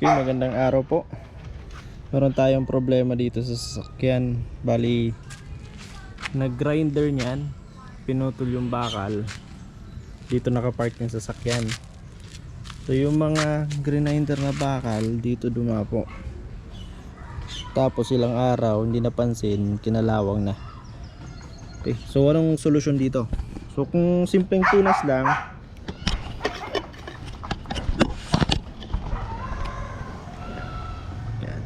Okay, magandang araw po. Meron tayong problema dito sa sasakyan. Bali, nag-grinder niyan. Pinutol yung bakal. Dito nakapark yung sasakyan. So yung mga grinder na bakal dito dumapo. Tapos ilang araw hindi napansin, kinalawang na. Okay, so anong solusyon dito? So kung simpleng tunas lang,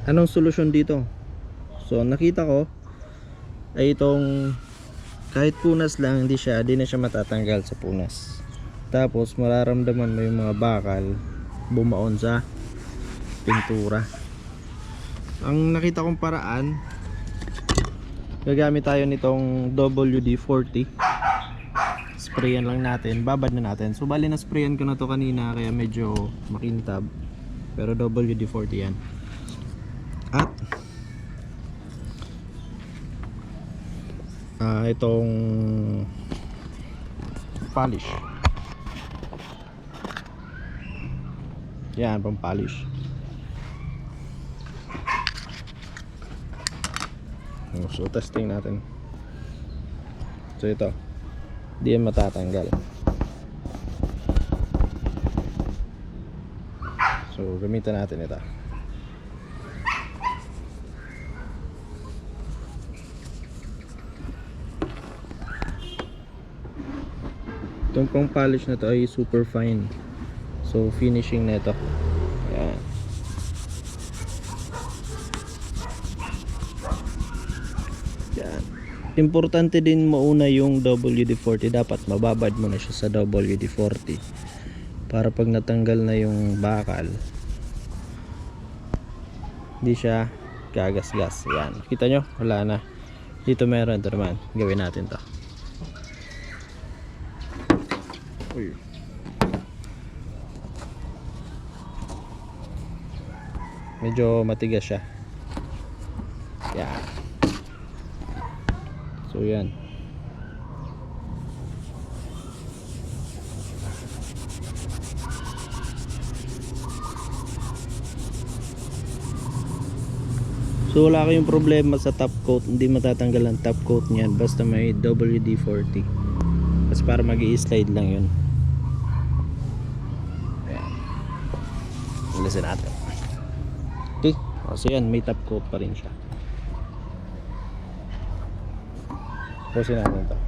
Anong solusyon dito? So nakita ko ay itong kahit punas lang hindi siya, hindi na siya matatanggal sa punas. Tapos mararamdaman mo yung mga bakal bumaon sa pintura. Ang nakita kong paraan gagamit tayo nitong WD-40 sprayan lang natin, babad na natin. So bali na sprayan ko na to kanina kaya medyo makintab. Pero WD-40 yan. Ah itong polish. Yan, pang polish. So testing natin. So ito. Di yan matatanggal. So gamitan natin ito. Itong pang polish na to ay super fine. So finishing na ito. Ayan. Yan. Importante din mauna yung WD-40. Dapat mababad mo na siya sa WD-40. Para pag natanggal na yung bakal, hindi siya gagas-gas. Yan. Kita nyo? Wala na. Dito meron. Ito naman. Gawin natin to. Uy. Medyo matigas siya. Yan. So yan. So wala kayong problema sa top coat, hindi matatanggal ang top coat niyan basta may WD-40. Kasi para mag slide lang yun. Alisin natin. Okay. O, so yan, may top coat pa rin siya. Pusin natin to.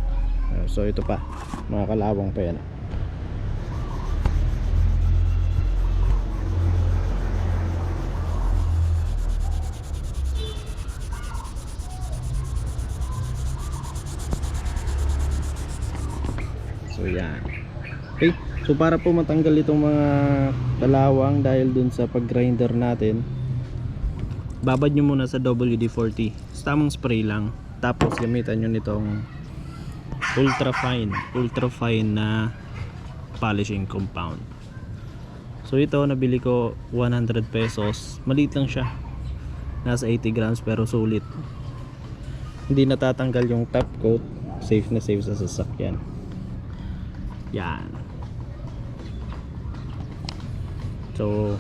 So ito pa, mga kalawang pa yan. So yan. Okay. So para po matanggal itong mga kalawang dahil dun sa pag-grinder natin, babad nyo muna sa WD-40. Sa tamang spray lang. Tapos gamitan nyo nitong ultra fine, ultra fine na polishing compound. So ito nabili ko 100 pesos. Maliit lang siya. Nasa 80 grams pero sulit. Hindi natatanggal yung top coat. Safe na safe sa sasakyan. Yan. 走